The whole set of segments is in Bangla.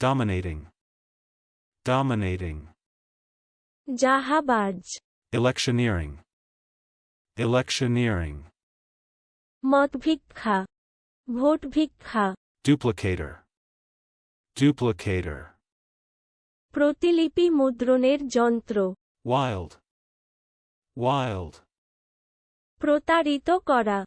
Dominating. Dominating. জাহাবাজ Electioneering. Electioneering. মত ভিক্ষা ভোট ভিক্ষা Duplicator. Duplicator. প্রতিলিপি মুদ্রণের যন্ত্র Wild. Wild. প্রতারিত করা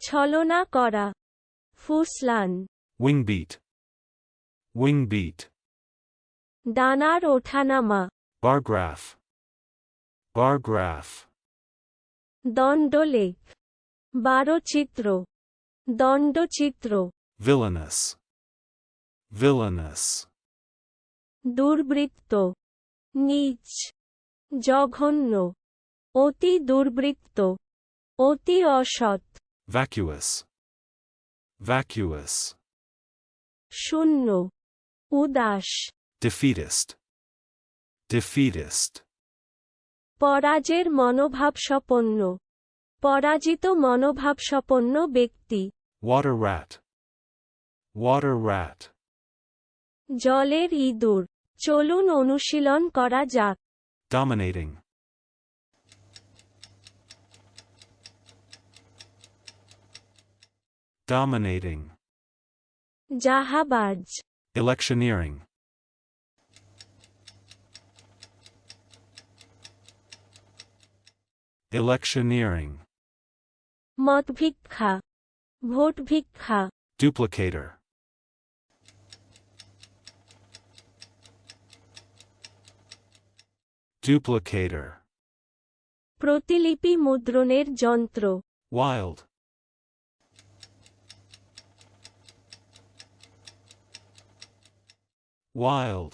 ছলনা করা ফুসলান Wing beat. Wing beat. ডানার ওঠানামা Bar graph. Bar graph. দণ্ডলেখ বারচিত্র দণ্ডচিত্র Villainous. Villainous. দুর্বৃত্ত নীচ জঘন্য অতি দুর্বৃত্ত অতি অসৎ Vacuous. Vacuous. শূন্য উদাস Defeatist. Defeatist. পরাজের মনোভাবসপন্ন পরাজিত মনোভাবসপন্ন ব্যক্তি Water rat. Water rat. জলের ইঁদুর চলুন অনুশীলন করা যাক Dominating. Dominating. জাহাবাজ Electioneering. Electioneering. মত ভিক্ষা ভোট ভিক্ষা Duplicator. Duplicator. প্রতিলিপি মুদ্রণের যন্ত্র Wild. Wild.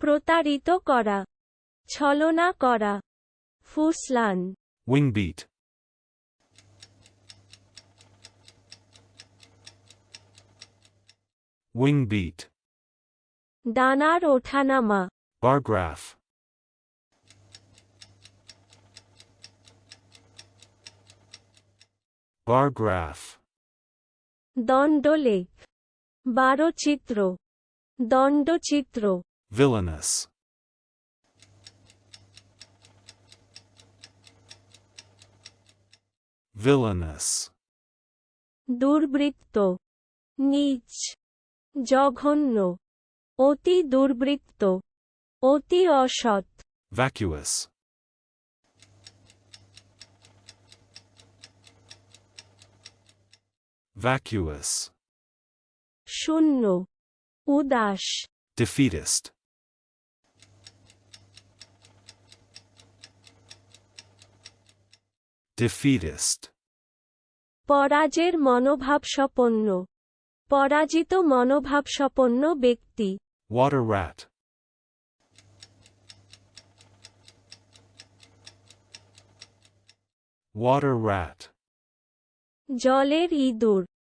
প্রতারিত করা ছলনা করা ফুসলান Wing beat. Wing beat. ডানার ওঠানামা Bar graph. Bar graph. দণ্ডলেখ বারচিত্র দণ্ডচিত্র Villainous. Villainous. দুর্বৃত্ত নীচ জঘন্য অতি দুর্বৃত্ত অতি অসৎ Vacuous. Vacuous. শূন্য উদাস Defeatist. Defeatist. পরাজের মনোভাবসপন্ন পরাজিত মনোভাবসপন্ন ব্যক্তি Water rat. Water rat. জলের ইঁদুর